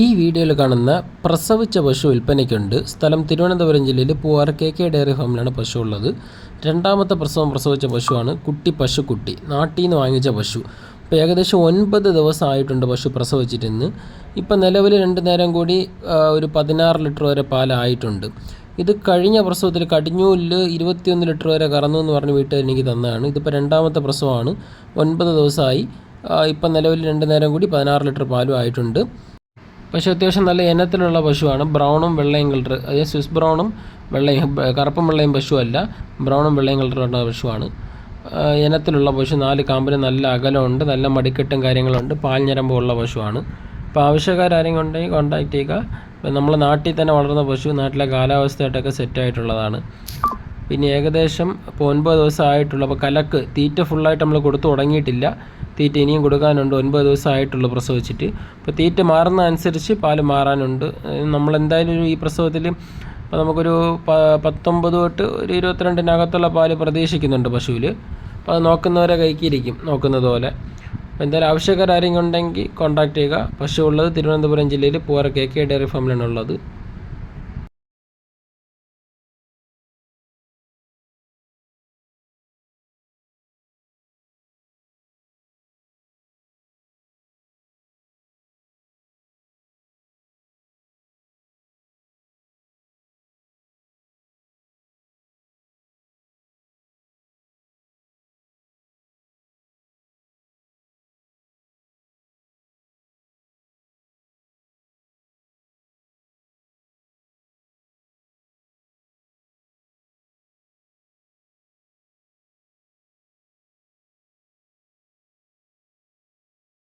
ഈ വീഡിയോയിൽ കാണുന്ന പ്രസവിച്ച പശു വിൽപ്പനയ്ക്കുണ്ട്. സ്ഥലം തിരുവനന്തപുരം ജില്ലയിൽ പൂവാർ കെ കെ ഡയറി ഫാമിലാണ് പശു ഉള്ളത്. രണ്ടാമത്തെ പ്രസവം പ്രസവിച്ച പശുവാണ് കുട്ടി പശുക്കുട്ടി. നാട്ടിൽ നിന്ന് വാങ്ങിച്ച പശു. ഇപ്പോൾ ഏകദേശം ഒൻപത് ദിവസം ആയിട്ടുണ്ട് പശു പ്രസവിച്ചിട്ട് ഇപ്പം നിലവിൽ രണ്ട് നേരം കൂടി ഒരു പതിനാറ് ലിറ്റർ വരെ പാലായിട്ടുണ്ട്. ഇത് കഴിഞ്ഞ പ്രസവത്തിൽ കടിഞ്ഞൂലിൽ ഇരുപത്തിയൊന്ന് ലിറ്റർ വരെ കറന്നു എന്ന് പറഞ്ഞ് വീട്ടിൽ എനിക്ക് തന്നതാണ്. ഇതിപ്പോൾ രണ്ടാമത്തെ പ്രസവമാണ്. ഒൻപത് ദിവസമായി. ഇപ്പം നിലവിൽ രണ്ട് നേരം കൂടി പതിനാറ് ലിറ്റർ പാലും ആയിട്ടുണ്ട്. പശു അത്യാവശ്യം നല്ല ഇനത്തിലുള്ള പശുവാണ്. ബ്രൗണും വെള്ളയും കളർ അതായത് സ്വിസ് ബ്രൗണും വെള്ളയും കറുപ്പും വെള്ളയും പശുവല്ല. ബ്രൗണും വെള്ളയും കളറുള്ള പശുവാണ്. ഇനത്തിലുള്ള പശു നാല് കാമ്പിന് നല്ല അകലമുണ്ട് നല്ല മടിക്കെട്ടും കാര്യങ്ങളുണ്ട് പാൽ ഞരമ്പുള്ള പശുവാണ്. അപ്പോൾ ആവശ്യക്കാരെങ്കിലും ഉണ്ടെങ്കിൽ കോൺടാക്ട് ചെയ്യുക. നമ്മളെ നാട്ടിൽ തന്നെ വളർന്ന പശു നാട്ടിലെ കാലാവസ്ഥയായിട്ടൊക്കെ സെറ്റായിട്ടുള്ളതാണ് പിന്നെ ഏകദേശം ഇപ്പോൾ ഒൻപത് ദിവസം ആയിട്ടുള്ളൂ അപ്പോൾ കലക്ക് തീറ്റ ഫുള്ളായിട്ട് നമ്മൾ കൊടുത്തു തുടങ്ങിയിട്ടില്ല. തീറ്റ ഇനിയും കൊടുക്കാനുണ്ട്. ഒൻപത് ദിവസം ആയിട്ടുള്ളൂ പ്രസവിച്ചിട്ട്. അപ്പോൾ തീറ്റ മാറുന്ന അനുസരിച്ച് പാൽ മാറാനുണ്ട്. നമ്മളെന്തായാലും ഈ പ്രസവത്തിൽ ഇപ്പോൾ നമുക്കൊരു പത്തൊമ്പത് തൊട്ട് ഒരു ഇരുപത്തിരണ്ടിനകത്തുള്ള പാൽ പ്രതീക്ഷിക്കുന്നുണ്ട് പശുവിൽ അപ്പോൾ അത് നോക്കുന്നവരെ കൈക്കിരിക്കും നോക്കുന്നത് പോലെ. അപ്പോൾ എന്തായാലും ആവശ്യക്കാരെങ്കിലും ഉണ്ടെങ്കിൽ കോൺടാക്ട് ചെയ്യുക. പശു ഉള്ളത് തിരുവനന്തപുരം ജില്ലയിൽ പൂവാറ കെ കെ ഡയറി ഫാമിലാണ് ഉള്ളത്.